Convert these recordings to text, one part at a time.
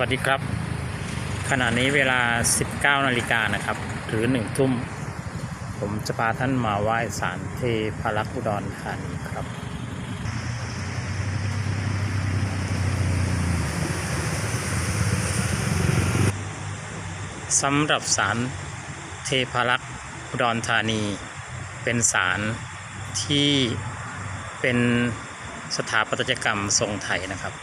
วัสดีครับ ขณะนี้เวลา 19 นาฬิกานะครับ หรือ 1 ทุ่ม ผมจะพาท่านมาไหว้ศาลเทพารักษ์อุดรธานีครับ สำหรับศาลเทพารักษ์อุดรธานี เป็นศาลที่เป็นสถาปัตยกรรมทรงไทยนะครับ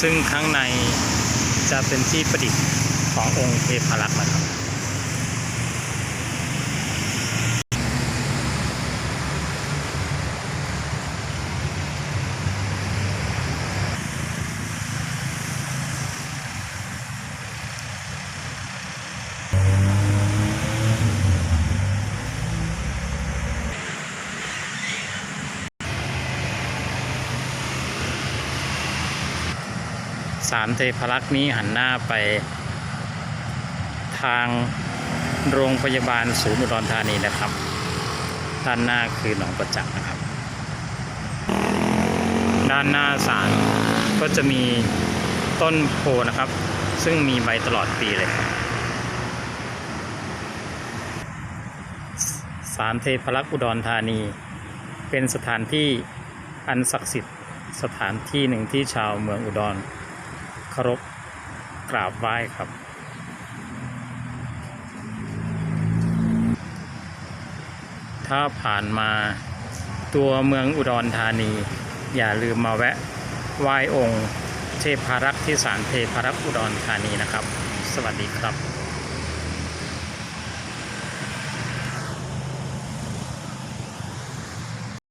ซึ่งข้างในจะเป็นที่ประดิษฐ์ขององค์เทพารักษ์นะครับ สารเทพรักษ์นี้หันหน้าไปทางโรงพยาบาลศูนย์อุดรธานีนะครับด้านหน้าคือหนองประจักษ์นะครับ ด้านหน้าศาลก็จะมีต้นโพนะครับ ซึ่งมีใบตลอดปีเลยครับศาลเทพรักษ์อุดรธานี เป็นสถานที่อันศักดิ์สิทธิ์สถานที่หนึ่งที่ชาวเมืองอุดร เคารพกราบไหว้ครับ ถ้าผ่านมาตัวเมืองอุดรธานี อย่าลืมมาแวะไหว้องค์เทพารักษ์ที่ศาลเทพารักษ์อุดรธานีนะครับ สวัสดีครับ